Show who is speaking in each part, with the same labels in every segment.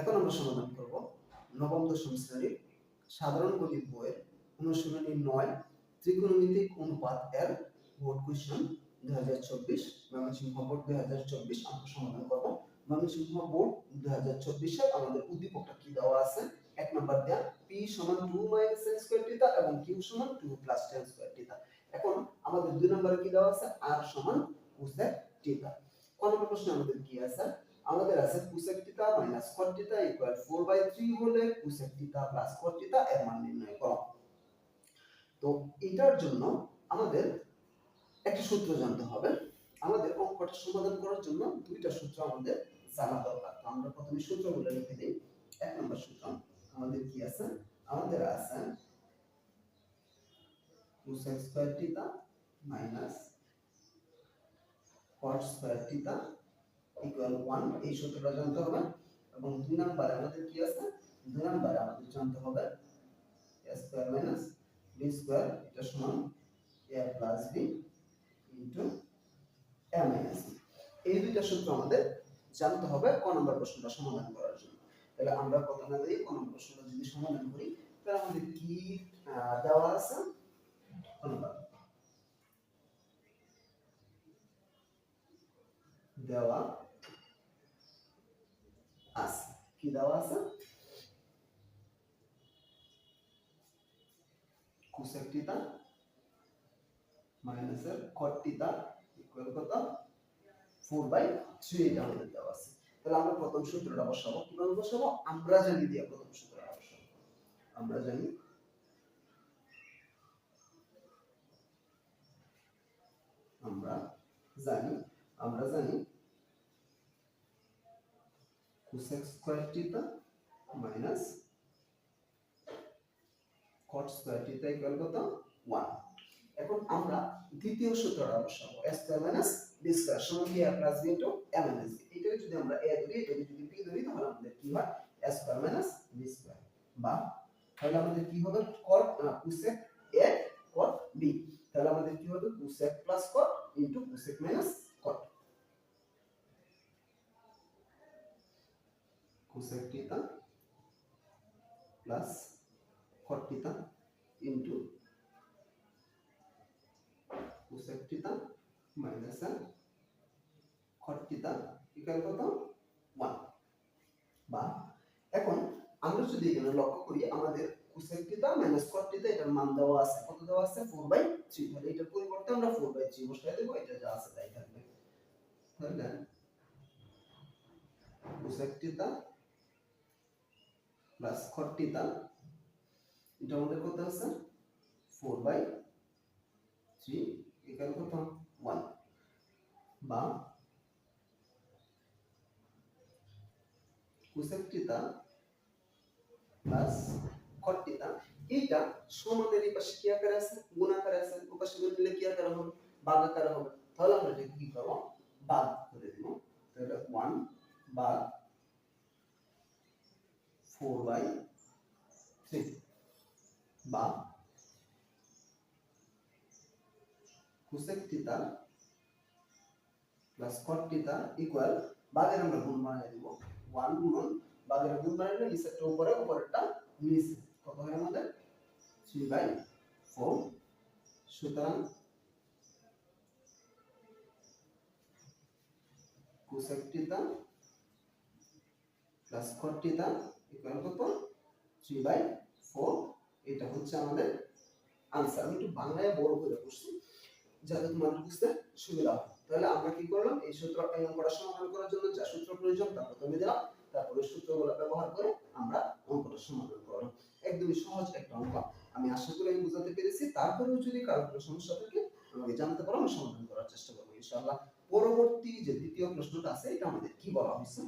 Speaker 1: এখন আমরা সমাধান করব নবম দশম শ্রেণির সাধারণ গণিত বইয়ের অনুশীলনী নয়, ত্রিকোণমিতিক অনুপাত এর বোর্ড কোয়েশ্চেন দুই হাজার চব্বিশ, ময়মনসিংহ বোর্ড দুই হাজার চব্বিশ, আমরা সমাধান করব। ময়মনসিংহ বোর্ড দুই হাজার চব্বিশে আমাদের উদ্দীপকটা কি দেওয়া আছে? এক নম্বর দেয়া পি সমান two minus tan square theta এবং কিউ সমান two plus tan square theta এখন আমাদের দুই নম্বরে কি দেওয়া আছে? আর সমান কোসেক থিটা কোন নম্বর প্রশ্নে আমাদের কি আছে? আমাদের আছে cosec theta minus cot theta equal 4 by 3 হলে কোসেক থিটা প্লাস কট এর মান নির্ণয় করো। তো এটার জন্য আমাদের একটা সূত্র জানতে হবে। আমাদের অঙ্কটা সমাধান করার জন্য দুইটা সূত্র আমাদের জানা দরকার। তো আমরা প্রথমে সূত্রগুলো লিখে দিই। এক নম্বর সূত্র, আমাদের কি আছে? আমাদের আছে cosec square minus cot square equal 1 এই সূত্রটা জানতে হবে। এবং দুই আমাদের কি আছে? দুই আমাদের জানতে হবে সমান এই সূত্র আমাদের জানতে হবে ক প্রশ্নটা সমাধান করার জন্য। তাহলে আমরা প্রথমে এই ক প্রশ্নটা যদি সমাধান করি, তাহলে আমাদের কি দেওয়া আছে? নম্বর। দেওয়া আছে কি দেওয়া আছে 4 বাই 3 এটা আমাদের দেওয়া আছে। তাহলে আমরা প্রথম সূত্রটা বসাবো। কীভাবে বসাবো? আমরা জানি দিয়ে প্রথম সূত্রটা আমরা জানি আমরা জানি আমরা জানি cosec square theta minus cot square theta equal কত? 1 এখন আমরা দ্বিতীয় সূত্রটা বসাবো। S square minus b square সমান কি a plus b into a minus b এটা যদি আমরা a ধরি এটা যদি b ধরি, তাহলে আমাদের কি হয়? S square minus b square বা তাহলে আমাদের কি হবে? cot cosec a, cot b তাহলে আমাদের কি হবে? cosec plus cot into cosec minus cot cosec theta plus cot theta into cosec theta minus a cot theta equal কত 1 বা এখন আমরা যদি এখানে লক্ষ্য করি আমাদের cosec theta minus cot theta এটার মান দেওয়া আছে কত দেওয়া আছে 4 বাই 3 তাহলে এটার পরিবর্তে আমরা 4 বাই 3 বসাই দেব এটা যা আছে তাই থাকবে তাহলে cosec theta plus cot theta এটা আমাদের কত আছে? 4 বাই 3 ইকুয়াল কত? 1 বা theta প্লাস theta এইটা সমানের এই পাশে কি আকারে আছে? গুণ আকারে আছে। ওই পাশে গুণ দিলে কি আকারে হবে? ভাগ আকারে হবে। তাহলে আমরা কি করব? ভাগ করে দিব। তাহলে 1 ভাগ 4 বাই 3 বা cosec theta plus cot theta equal ভাগের আমরা গুণ বানিয়ে দিব। 1 গুণন ভাগের গুণ বানাইলে নিচেরটা উপরে, উপরেরটা নিচে। কত হয় আমাদের? 3 বাই 4 সুতরাং cosec theta plus cot theta equal কত? 3 বাই 4 এটা হচ্ছে আমাদের আনসার আমি একটু বাংলায় বড় করে করছি যাতে তোমাদের বুঝতে সুবিধা হয়। তাহলে আমরা কি করলাম? এই সূত্র অঙ্কটা সমাধান করার জন্য যা সূত্র প্রয়োজন, তা প্রথমে দিলাম। তারপরে সূত্রগুলো ব্যবহার করে আমরা অঙ্কটা সমাধান করলাম। একদমই সহজ একটা অঙ্ক। আমি আশা করি আমি বোঝাতে পেরেছি। তারপরেও যদি কারও কোনো সমস্যা থাকে, আমাকে জানাতে পারো, আমি সমাধান করার চেষ্টা করব, ইনশাআল্লাহ। পরবর্তী যে দ্বিতীয় প্রশ্নটা আছে, এটা আমাদের কি বলা হয়েছে?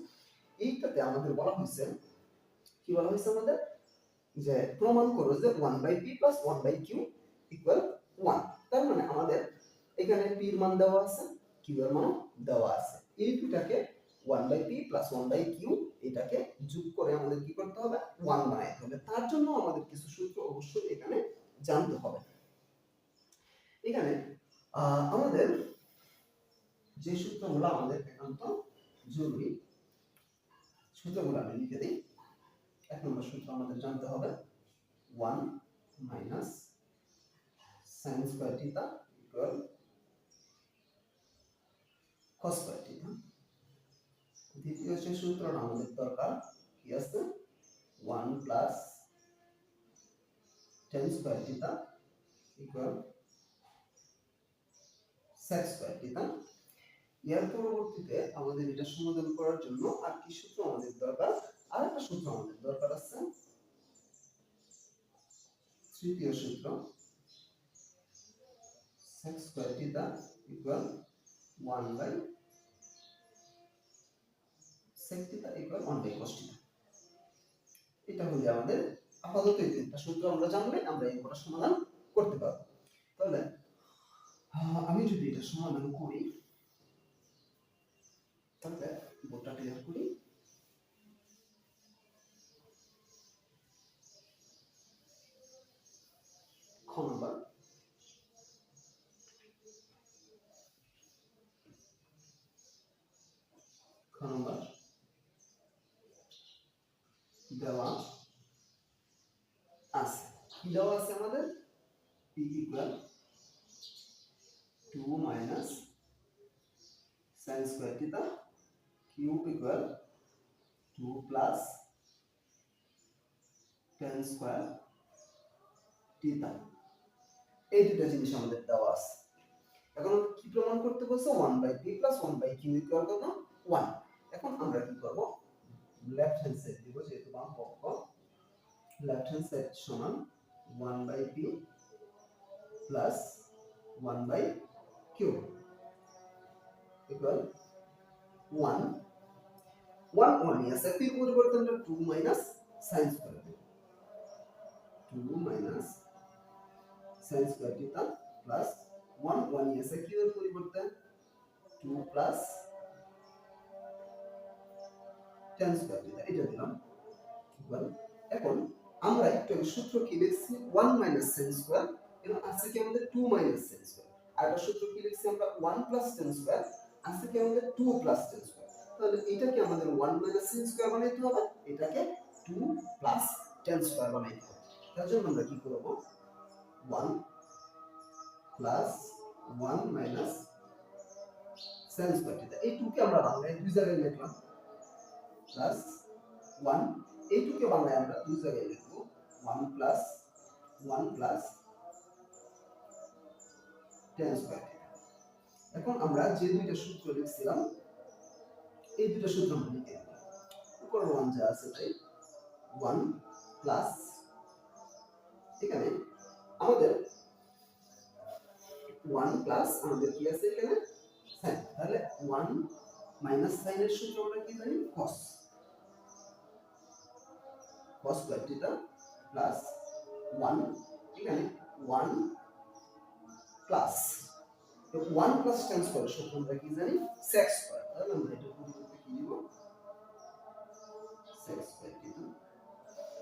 Speaker 1: এইটাতে আমাদের বলা হয়েছে কি বলা হয়েছে আমাদের? যে প্রমাণ করো যে 1 by P plus 1 by Q equal 1 তার মানে আমাদের এখানে এর মান দেওয়া আছে, q এর মান দেওয়া আছে। এই দুটাকে 1 by P plus 1 by Q এটাকে যোগ করে আমাদের কি করতে হবে? 1 বানাইতে হবে। তার জন্য আমাদের কিছু সূত্র অবশ্যই এখানে জানতে হবে। এখানে আমাদের যে সূত্রগুলো আমাদের একান্ত জরুরি, সূত্রগুলো আমি লিখে দিই। এক নম্বর সূত্র আমাদের জানতে হবে। One minus sine square theta equal cos square theta. দ্বিতীয় যে সূত্রটা আমাদের দরকার, কি আছে? One plus tan square theta equal sec square theta. এর পরবর্তীতে আমাদের এটা সমাধান করার জন্য আর কি সূত্র আমাদের দরকার? আর একটা সূত্র আমাদের দরকার আছে। তৃতীয় সূত্র, sec square theta equal 1 by sec theta equal 1 by cos theta এটা হলো আমাদের আপাতত এই তিনটা সূত্র আমরা জানলে আমরা এই পুরো সমাধান করতে পারব। তাহলে আমি যদি এটা সমাধান করি, তাহলে বোর্ডটা ক্লিয়ার করি। নম্বর দেওয়া আছে। কি দেওয়া আছে আমাদের? P equal two minus sine square theta Q equal two plus tan square theta এই দুটো জিনিস আমাদের দেওয়া আছে। এখন কি প্রমাণ করতে বলছে? One by P plus one by Q equal কত? ওয়ান এখন আমরা কি করব? লেফট হ্যান্ড সাইড দিব, যেহেতু বাম পক্ষ। লেফট হ্যান্ড সাইড সমান one by P plus one by Q equal one one one আছে। পির পরিবর্তে আমরা টু মাইনাস সাইন স্কোয়ার দেব two minus sine square theta plus one one আছে। কিউ এর পরিবর্তে two plus tan square theta এটা দিলাম। ইকুয়াল এখন আমরা একটু সূত্র কি লিখছি? ওয়ান মাইনাস সাইন স্কোয়ার আছে কি আমাদের টু মাইনাস স্কোয়ার আর সূত্র কি লিখছি আমরা? ওয়ান প্লাস টেন আছে কি আমাদের টু প্লাস টেন স্কোয়ার তাহলে এটাকে আমাদের ওয়ান মাইনাস স্কোয়ার বানাইতে হবে? এটাকে টু প্লাস টেন বানাইতে হবে। তার জন্য আমরা কি করব? One plus one minus sine square এই টুকে আমরা বাংলায় দুই জায়গায় লিখলাম। প্লাস ওয়ান এই টুকে বাংলায় আমরা দুই জায়গায় লিখব। One plus one plus tan square এখন আমরা যে দুইটা সূত্র লিখছিলাম, এই দুইটা সূত্র আমরা লিখে উপর ওয়ান যা আছে তাই ওয়ান প্লাস এখানে আমাদের ওয়ান প্লাস আমাদের কি আছে এখানে? সাইন তাহলে ওয়ান মাইনাস সাইনের সূত্র আমরা কি জানি? Cos cos square theta plus one এখানে one plus one plus tan square সূত্র আমরা কি জানি? সেক্স স্কয়ার তাহলে আমরা এটা পরিবর্তে কি নিব সেক্স স্কয়ার থিটা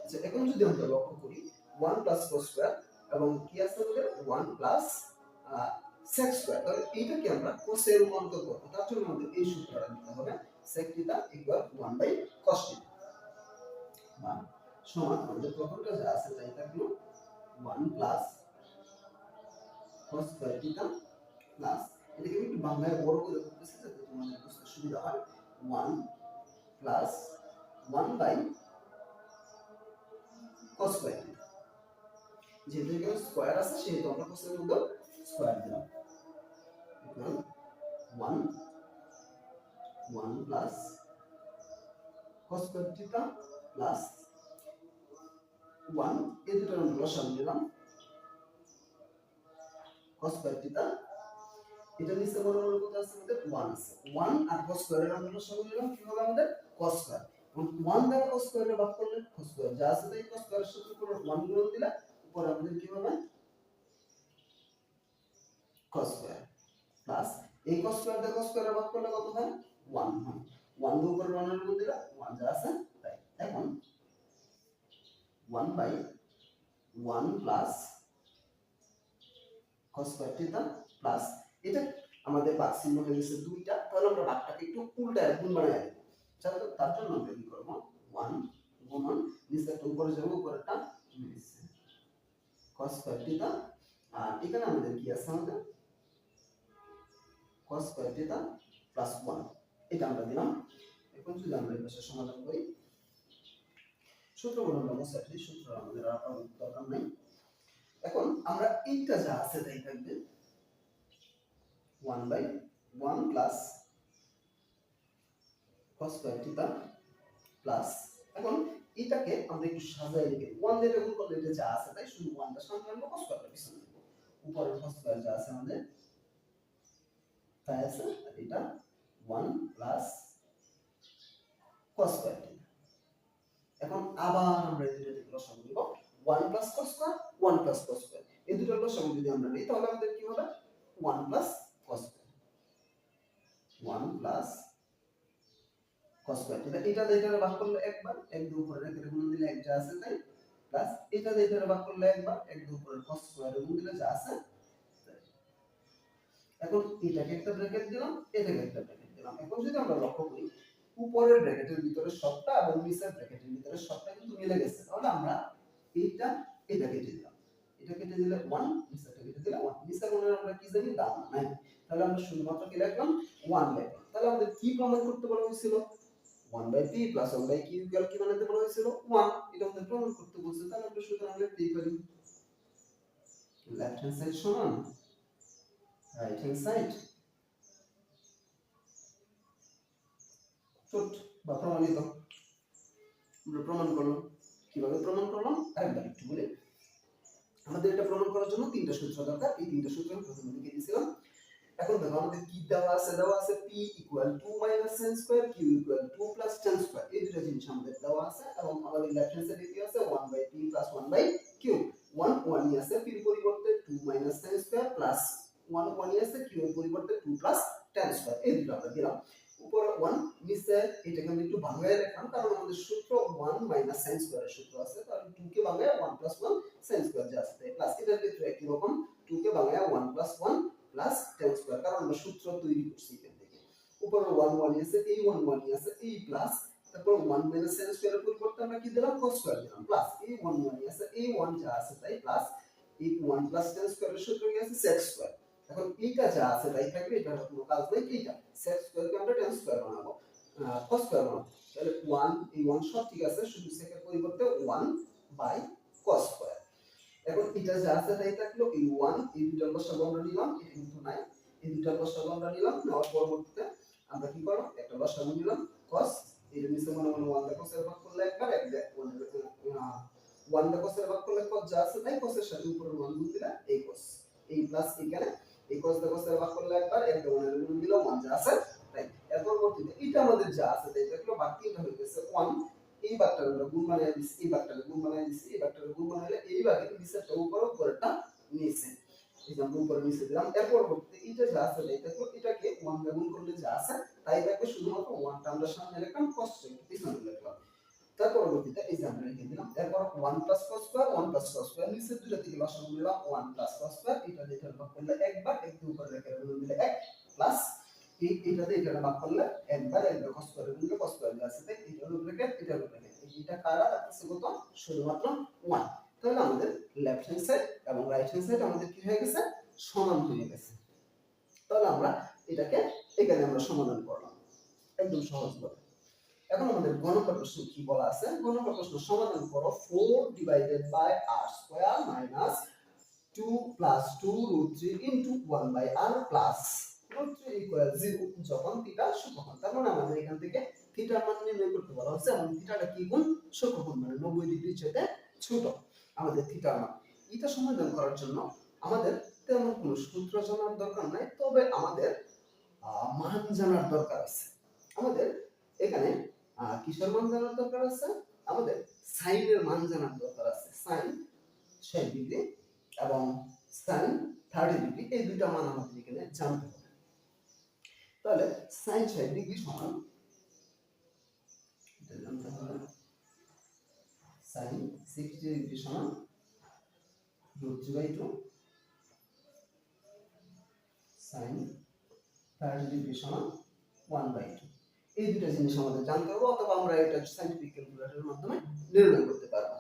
Speaker 1: আচ্ছা এখন যদি আমরা লক্ষ্য করি ওয়ান প্লাস কস স্কয়ার এবং কি আছে আমাদের? ওয়ান প্লাস সেক স্কয়ার তাহলে এইটাকে আমরা কোসে রূপান্তর করব। তার জন্য আমাদের এই সূত্রটা নিতে হবে। sec theta equal 1 by cos theta সমান আমাদের প্রথমটা যা আছে তাই থাকল 1 plus cos square theta plus এটাকে একটু বাংলায় বড় করে করতেছি যাতে তোমাদের বুঝতে সুবিধা হয় 1 plus 1 by cos square theta যেহেতু এখানে স্কয়ার আছে, সেহেতু আমরা কোসের মধ্যে স্কয়ার দিলাম। 1 1 plus cos square theta plus 1 এই দুটোর আমরা লসাগু cos theta এটা নিচে বড় কত আছে আমাদের? 1 আছে। 1 আর cos এর আমরা লসাগু নিলাম কি হবে আমাদের? Cos square 1 দ্বারা cos এর ভাগ করলে cos square যা আছে তাই cos এর সাথে পুরো 1 গুণ দিলে, উপরে আমাদের কি হবে? Cos square প্লাস এই cos square দিয়ে cos square ভাগ করলে কত হয়? 1 হয়। 1 দিয়ে উপরে 1 গুণ দিলে 1 যা আছে তাই। এখন 1 by 1 plus cos square theta plus এটা আমাদের ভাগ চিহ্ন হয়ে গেছে দুইটা। তাহলে আমরা ভাগটাকে একটু উল্টায় গুণ বানায় দেব তাহলে তার জন্য আমরা কি করব? ওয়ান গুণন নিচে একটা উপরে যাব উপরেটা নিচে cos স্কয়ার থিটা আর এখানে আমাদের কি আছে আমাদের? cos square theta plus one এটা আমরা দিলাম। এখন যদি আমরা এই সমাধান করি সূত্রগুলো আমরা মুছে ফেলি সূত্র, আমাদের আর দরকার নাই। এখন আমরা এইটা যা আছে তাই থাকবে। One by one plus cos square theta plus এখন এটাকে আমরা একটু সাজাই রেখে ওয়ান দিয়ে গুণ করলে এটা যা আছে তাই শুধু ওয়ানটা সামনে আনব cos স্কয়ারটা পিছনে দেবো উপরে cos স্কয়ার যা আছে আমাদের, তাই আছে। এটা ওয়ান প্লাস cos স্কয়ার এখন আবার আমরা এই দুটো থেকে লসাগু নিব one plus cos square one plus cos square এই দুটোর লসাগু যদি আমরা নিই, তাহলে আমাদের কি হবে? One plus cos square one plus cos square এটা এটা দিয়ে ভাগ করলে একবার, এক দুই উপরে রেখে গুণ দিলে এক যা আছে তাই? প্লাস এটা দিয়ে ভাগ করলে একবার, এক দুই উপরে cos স্কয়ার গুণ দিলে যা আছে এখন এটাকে একটা ব্র্যাকেট দিলাম, এটাকে একটা ব্র্যাকেট দিলাম। এখন যদি আমরা লক্ষ্য করি উপরের ব্র্যাকেটের ভিতরে সবটা এবং নিচের ব্র্যাকেটের ভিতরে সবটা কিন্তু মিলে গেছে। তাহলে আমরা এইটা, এটা কেটে দিলাম। এটা কেটে দিলে 1 নিচেরটা কেটে দিলে 1 নিচের মনে আমরা কি জানি? দাম নাই তাহলে আমরা শুধুমাত্র কি লিখলাম? 1 লিখলাম। তাহলে আমাদের কি প্রমাণ করতে বলা হয়েছিল? 1 by P plus 1 by Q equal কি বানাতে বলা হয়েছিল? 1 এটা আমাদের প্রমাণ করতে বলছে। তাহলে আমরা সুতরাং লিখতেই পারি লেফট হ্যান্ড সাইড সমান রাইট হ্যান্ড সাইড টুট বা প্রমাণিত। আমরা প্রমাণ করলাম। কীভাবে প্রমাণ করলাম? আরেকবার একটু বলে। আমাদের এটা প্রমাণ করার জন্য তিনটা সূত্র দরকার। এই তিনটা সূত্র প্রথমে লিখে দিয়েছিলাম। এখন দেখো, আমাদের কি দেওয়া আছে? দেওয়া আছে p equal 2 minus sin square q equal 2 plus tan square এই দুটো জিনিস আমাদের দেওয়া আছে এবং আমাদের লেফট হ্যান্ড সাইডে কি আছে? 1 বাই p প্লাস 1 বাই 1 1 ই আছে এর পরিবর্তে 2 মাইনাস sin স্কয়ার প্লাস 1 1 ই আছে q এর পরিবর্তে 2 প্লাস tan স্কয়ার এই দুটো আমরা দিলাম। উপরে 1 নিচে এটাকে আমি একটু ভাঙায় রাখলাম কারণ আমাদের সূত্র 1 মাইনাস sin স্কয়ারের সূত্র আছে তাহলে 2 কে ভাঙায় 1 প্লাস 1 sin স্কয়ার যা আছে তাই প্লাস এটার ক্ষেত্রে একই রকম 2 কে ভাঙায় 1 প্লাস 1 প্লাস স্কয়ার কারণ আমরা সূত্র তৈরি করছি এখান থেকে। উপরে 1 1 আছে, এই 1 1 আছে, এই প্লাস তারপর 1 মাইনাস sin স্কয়ারের পরিবর্তে আমরা কি দিলাম? cos স্কয়ার দিলাম। প্লাস এই 1 1 আছে, এই 1 যা আছে তাই প্লাস এই 1 প্লাস tan স্কয়ারের সূত্র কি আছে? sec স্কয়ার এখন এইটা যা আছে, তাই থাকবে এটা কোনো কাজ নাই এইটা sec স্কয়ারকে আমরা tan স্কয়ার বানাবো। cos স্কয়ার বানাবো। তাহলে 1 এই 1 সব ঠিক আছে, শুধু এর পরিবর্তে 1 বাই cos স্কয়ার। এখন এটা যা আছে, তাই থাকল, এই 1 এই দুটার লসাগু আমরা নিলাম, এটা কিন্তু নাই। এই দুটার লসাগু আমরা নিলাম, নেওয়ার পরবর্তীতে আমরা কি করব? একটা লসাগু নিলাম কস এর নিচে মনে মনে 1 দেখো সের ভাগ করলে একবার, এক 1 দেখো সের ভাগ করলে cos যা আছে, তাই এর সাথে উপরে 1 গুণ দিলে এই cos এই প্লাস এখানে একবার এক দেখ 1 এর গুণ দিলে 1 যা আছে? তাই এর পরবর্তীতে এটা আমাদের যা আছে, তাই 1 এই গুণ এই গুণ এই গুণ এই উপর উপরটা দিলাম এর পরবর্তীতে এটা যা আছে এটা তো এটাকে 1 দ্বারা গুণ করলে যা আছে, তাই থাকবে শুধুমাত্র 1 টা আমরা সামনে লিখলাম cos টা একটু পিছনে তার পরবর্তীতে এই যে আমরা লিখে দিলাম, এরপর 1 plus cos square 1 plus cos square নিচে দুটো থেকে লসাগু নিলাম 1 প্লাস cos স্কয়ার এটা দিয়ে এটা ভাগ করলে একবার একটু উপরে রেখে দিলে 1 প্লাস এই এটাতে এটা ভাগ করলে একবার একবার cos স্কয়ার গুণ cos স্কয়ার যা আছে, তাই এটা হলো ব্র্যাকেট এটা হলো ব্র্যাকেট এটা কারা আছে কত? শুধুমাত্র 1 তাহলে আমাদের লেফট হ্যান্ড সাইড এবং রাইট হ্যান্ড সাইড আমাদের কি হয়ে গেছে? সমান হয়ে গেছে। তাহলে আমরা এটাকে এখানে আমরা সমাধান করলাম। একদম সহজ ভাবে এখন আমাদের গণক প্রশ্ন কি বলা আছে? গণক প্রশ্ন সমাধান করো 4 divided by r square minus 2 plus 2 root 3 into 1 by r plus root 3 equal 0 যখন থিটা সূক্ষ্মকোণ তার মানে আমাদের এখান থেকে থিটার মান নির্ণয় করতে বলা হচ্ছে এবং থিটাটা কি গুণ সূক্ষ্মকোণ মানে 90 ডিগ্রি চেয়ে ছোট আমাদের থিটার মান। এটা সমাধান করার জন্য আমাদের তেমন কোনো সূত্র জানার দরকার নাই, তবে আমাদের মান জানার দরকার আছে। আমাদের এখানে কিসের মান জানার দরকার আছে? আমাদের সাইনের মান জানার দরকার আছে। সাইন ষাট ডিগ্রি এবং সাইন থার্টি ডিগ্রি, এই দুইটা মান আমাদের এখানে জানতে হবে। তাহলে সাইন ষাট ডিগ্রি সমান সাইন সিক্সটি ডিগ্রি সমান root three by two, sine thirty degree সমান ওয়ান বাই টু। এই দুটো জিনিস আমাদের জানতে হবে, অথবা আমরা এটা সাইন্টিফিক ক্যালকুলেটরের মাধ্যমে নির্ণয় করতে পারব।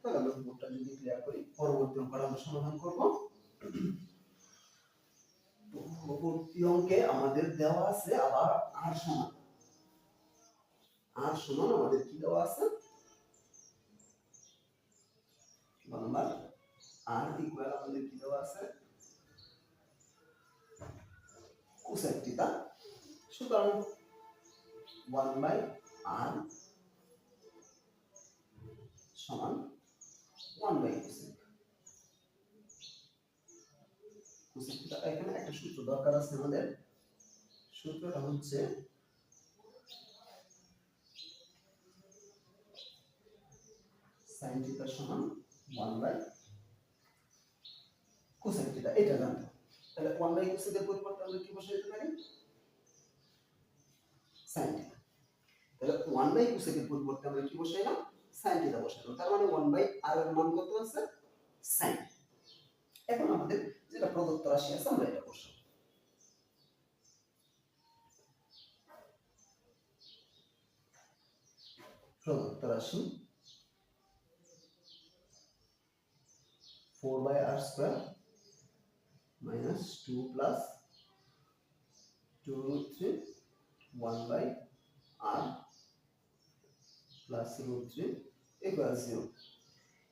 Speaker 1: তাহলে আমরা বোর্ডটা যদি ক্লিয়ার করি, পরবর্তী অঙ্কটা আমরা সমাধান করব। পরবর্তী অঙ্কে আমাদের দেওয়া আছে আবার আর সমান। আর সমান আমাদের কি দেওয়া আছে? আর ইকুয়াল আমাদের কি দেওয়া আছে? কোসাইন থিটা সুতরাং 1 বাই আর সমান 1 বাই এখানে একটা সূত্র দরকার আছে আমাদের। সূত্রটা হচ্ছে সাইন থিটা সমান 1 বাই কোসেক থিটা এটা জানতে। তাহলে 1 বাই কোসেকের পরিবর্তে আমরা কি বসাইতে পারি? সাইন থিটা তাহলে 1 বাই কোসেকের পরিবর্তে আমরা কি বসাইলাম? Sine theta বসাইলাম। তার মানে 1 বাই আর এর মান কত আছে? সাইন এখন আমাদের যেটা প্রদত্ত রাশি আছে, আমরা এটা বসাবো। প্রদত্ত রাশি 4 by r square minus 2 plus 2 root 3 1 by plus root 3 equal 0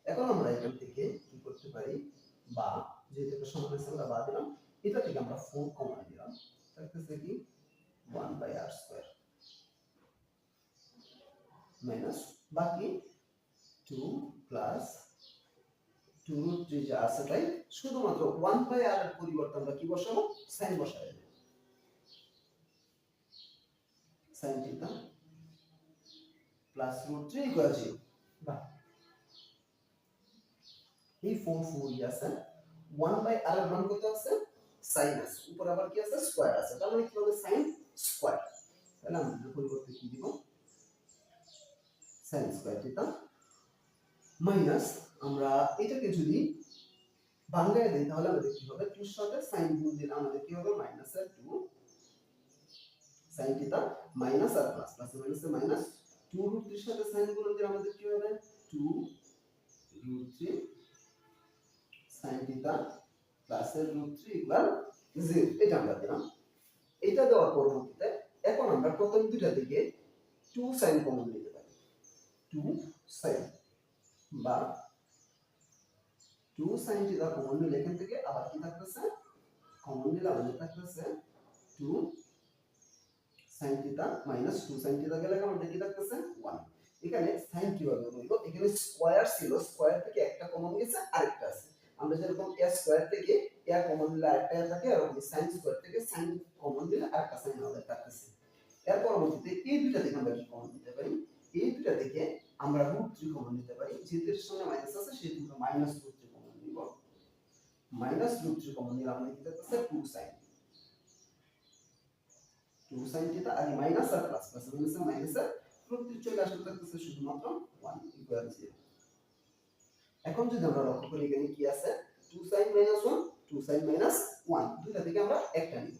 Speaker 1: এখন আমরা এখান থেকে কি করতে পারি? বা যেহেতু সমান আছে আমরা বা দিলাম। এটা থেকে আমরা 4 কমন দিলাম থাকতেছে কি? 1 by r square মাইনাস বাকি 2 প্লাস টু রুট থ্রি যা আছে তাই শুধুমাত্র ওয়ান বাই আর এর পরিবর্তে আমরা কি বসাবো? সাইন বসাবো sine theta plus root three equal zero বাহ এই ফোর ফোর আছে ওয়ান বাই আর মান কত আছে? সাইন আছে। উপর আবার কি আছে? স্কোয়ার আছে। তার মানে কি হবে? সাইন স্কোয়ার তাহলে আমরা পরিবর্তে কি দিব? সাইন স্কোয়ার থিটা মাইনাস আমরা এটাকে যদি বাংলায় দিই, তাহলে আমাদের কি হবে? টুর সাথে সাইন গুণ দিলে আমাদের কি হবে? মাইনাস আর টু সাইন থিটা মাইনাস আর plus plus minus minus two root থ্রির সাথে সাইন গুণ দিলে আমাদের কি হবে? Two root three sine theta plus এর রুট থ্রি ইকুয়াল জিরো এটা আমরা দিলাম। এটা দেওয়ার পরবর্তীতে এখন আমরা প্রথম দুইটা দিকে টু সাইন কমন নিতে পারি। টু সাইন বা টু সাইন থিটা কমন নিলে এখান থেকে আবার কি থাকতেছে? কমন নিলে আমাদের থাকতেছে? Two sine theta minus two sine theta গেলে আমাদের কি থাকতেছে? ওয়ান এখানে সাইন কীভাবে বলব এখানে স্কোয়ার ছিল স্কোয়ার থেকে একটা কমন গেছে, আরেকটা আছে। আমরা যেরকম এ স্কোয়ার থেকে এ কমন দিলে আরেকটা থাকে, এরকম সাইন স্কোয়ার থেকে সাইন কমন দিলে আরেকটা সাইন আমাদের থাকতেছে। এর পরবর্তীতে এই দুইটা থেকে আমরা কি কমন দিতে পারি? এই দুইটা থেকে আমরা রুট থ্রি কমন নিতে পারি। এর সঙ্গে মাইনাস আছে আমরা মাইনাস কমন নিব। মাইনাস রুট কমন নিলে আমাদের কি থাকতেছে? Two sine two sine theta আর মাইনাস আর plus plus minus minus three চলে আসলে থাকতেছে শুধুমাত্র ওয়ান ইকুয়াল জিরো এখন যদি আমরা লক্ষ্য করি এখানে কি আছে? Two sine minus one two sine minus one দুইটা থেকে আমরা একটা নিব।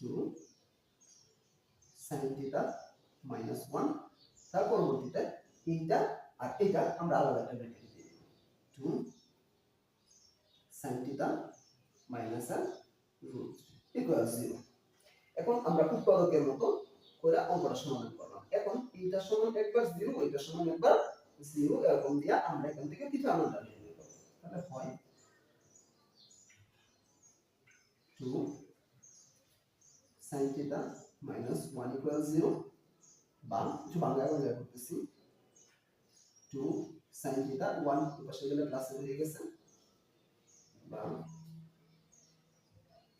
Speaker 1: Two sine theta minus one তার পরবর্তীতে এইটা আর এইটা আমরা আলাদা একটা ব্র্যাকেট দিয়ে দিব। টু সাইন থিটা মাইনাস আর রুট ইকুয়াল জিরো এখন আমরা উৎপাদকের মতো করে অঙ্কটা সমাধান করলাম। এখন এইটা সমান একবার জিরো, ওইটা সমান একবার জিরো, এরকম দিয়া আমরা এখান থেকে কিছু আনন্দ নিয়ে তাহলে হয় two sine theta minus one equal zero বা কিছু বাংলায় বাংলায় করতেছি। টু সাইন থিটা ওয়ান পাশে গেলে প্লাস হয়ে গেছে। বা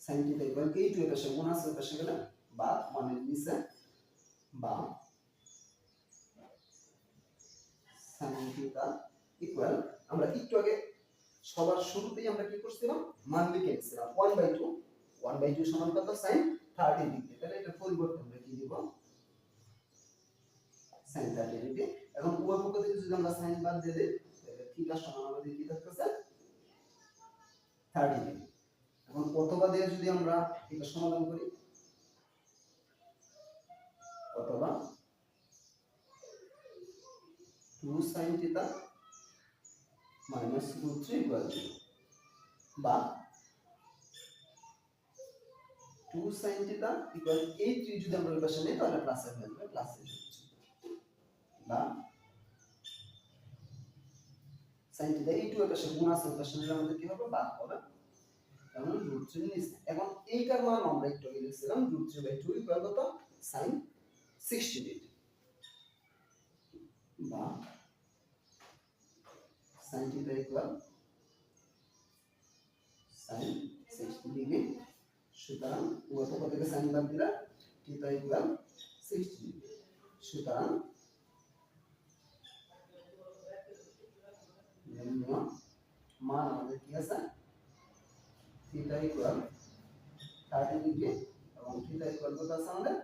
Speaker 1: সাইন থিটা ইকুয়াল কে টু এর পাশে গুণ আছে পাশে গেলে বা ওয়ানের নিচে বা ইকুয়াল আমরা একটু আগে সবার শুরুতেই আমরা কি করছিলাম? মান লিখে দিয়েছিলাম one by two one by two সমান কত? Sine thirty degree. তাহলে এটা পরিবর্তন আমরা কি দিব? Sine thirty degree. এখন উভয় পক্ষ থেকে যদি আমরা সাইন বাদ দিয়ে দিই, তাহলে থিটা সমান আমাদের কি থাকতেছে? Thirty degree. এখন অথবা দিয়ে যদি আমরা এটা সমাধান করি, অথবা two sine theta minus root three equal zero বা টু সাইন থিটা ইকুয়াল এই থ্রি যদি আমরা পাশে নিই, তাহলে প্লাসে হয়ে যাবে প্লাসে বা সাইন থিটা এই টু এর পাশে গুণ আছে ওই পাশে নিলে আমাদের কি হবে? বাদ হবে। তাহলে রুট থ্রি নিচে এখন এইটার মান আমরা একটু আগে লিখছিলাম root three by two equal কত? সাইন সিক্সটি ডিগ্রি বা sine theta equal sine sixty degree সুতরাং গত থেকে সাইন বাদ দিলে? থিটা ইকুয়াল সিক্সটি ডিগ্রি সুতরাং মান আমাদের কি আছে? থিটা ইকুয়াল থার্টি ডিগ্রি এবং থিটা ইকুয়াল কত আছে আমাদের?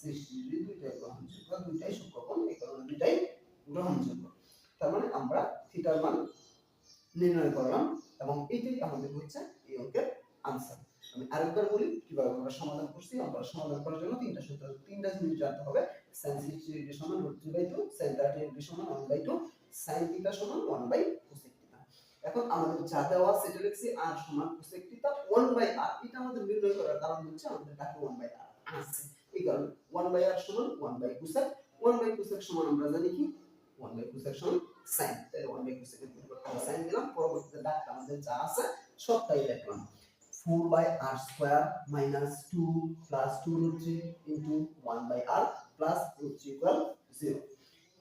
Speaker 1: সিক্সটি ডিগ্রি দুইটাই গ্রহণযোগ্য, দুইটাই সূক্ষ্মকোণ, এই কারণে দুইটাই গ্রহণযোগ্য। তার মানে আমরা থিটার মান নির্ণয় করলাম এবং এটাই আমাদের হচ্ছে এই অঙ্কের আনসার আমি আরেকবার বলি, কীভাবে আমরা সমাধান করছি? আমরা সমাধান করার জন্য তিনটা সূত্র, তিনটা জিনিস জানতে হবে। sin 60 ডিগ্রি সমান root 3 বাই 2 sin 30 ডিগ্রি সমান 1 বাই 2 sin থিটা সমান 1 বাই cosec থিটা এখন আমাদের যা দেওয়া সেটা লিখছি r সমান cosec থিটা 1 বাই r এটা আমাদের নির্ণয় করার কারণ হচ্ছে আমাদের কাছে 1 বাই r আছে। এই কারণে 1 বাই r সমান 1 বাই cosec 1 বাই cosec সমান আমরা জানি কি? 1 বাই cosec সমান sin তাহলে 1 বাই এর পরিবর্তে আমরা sin দিলাম। পরবর্তীতে ডাকটা আমাদের যা আছে, সবটাই লিখলাম। 4 by r square minus 2 plus 2 root 3 into 1 by r plus root 3 equal 0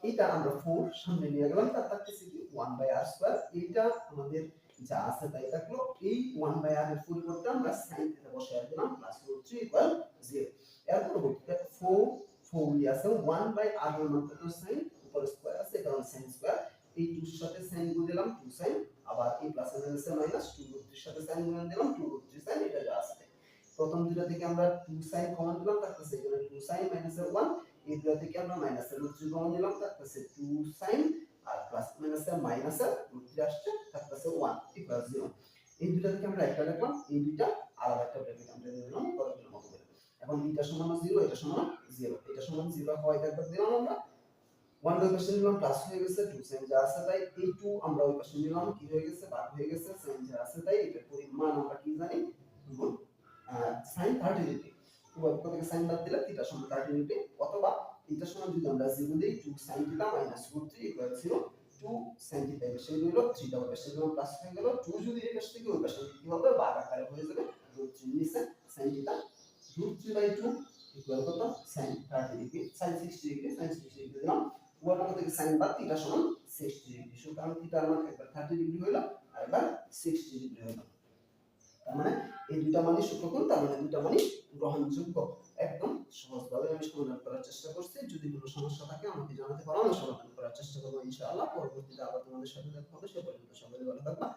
Speaker 1: এটা আমরা 4 সামনে নিয়ে গেলাম, তার থাকতেছে কি 1 by r square এটা আমাদের যা আছে তাই থাকল। এই 1 by r এর পরিবর্তে আমরা sin থিটা বসায় দিলাম, plus root 3 equal 0 এর পরবর্তীতে 4 4 ই আছে 1 by r এর মান কত sin উপর স্কয়ার আছে কারণ sin স্কয়ার এই 2 এর সাথে সাইন গুণ দিলাম 2 সাইন আবার এই প্লাস এর আছে মাইনাস 2 root 3 এর সাথে সাইন গুণ দিলাম 2 root 3 sin এটা যা আছে প্রথম দুটো থেকে আমরা 2 সাইন কমন দিলাম তার কাছে এখানে 2 sin মাইনাস এর 1 এই দুটো আমরা মাইনাস এর 3 কমন তার কাছে 2 sin আর প্লাস মাইনাস এর মাইনাস এর 3 আসছে কাছে 1 ইকুয়াল 0 এই দুটো থেকে আমরা একটা লিখলাম এই দুইটা আলাদা একটা ব্র্যাকেট আমরা দিলাম পরের মতো করে এখন এটা সমান 0 এটা সমান 0 এটা সমান 0 হয় এটা দিলাম আমরা 1 বাই পাশে নিলাম প্লাস হয়ে গেছে 2 sin যা আছে তাই এই 2 আমরা ওই পাশে নিলাম কি হয়ে গেছে ভাগ হয়ে গেছে sin যা আছে তাই এটার পরিমাণ আমরা কি জানি sin 30 ডিগ্রি উভয় থেকে sin বাদ দিলে থিটা সমান 30 ডিগ্রি অথবা থিটা সমান যদি আমরা 0 দেই 2 sin theta minus root 3 equal 0 2 sin theta এসে হইল 3 টা ওই পাশে দিলাম প্লাস হয়ে গেল 2 যদি এই পাশ থেকে ওই পাশে কি হবে? ভাগ আকারে হয়ে যাবে root 3 নিচে, sin theta root 3 by 2 equal কত? sin 30 degree sin 60 degree sin 60 degree দিলাম। উভয় পক্ষ থেকে sin বাদ? থিটা সমান 60 ডিগ্রি সুতরাং থিটার মান একবার 30 ডিগ্রি হইল আর একবার 60 ডিগ্রি হইল। তার মানে এই দুইটা মানই সূক্ষ্মকোণ তার মানে দুইটা মানই গ্রহণযোগ্য। একদম সহজভাবে আমি সমাধান করার চেষ্টা করছি। যদি কোনো সমস্যা থাকে, আমাকে জানাতে পারো, আমি সমাধান করার চেষ্টা করব ইনশাআল্লাহ। পরবর্তীতে আবার তোমাদের সাথে দেখা হবে। সে পর্যন্ত সবাই ভালো থাকবা।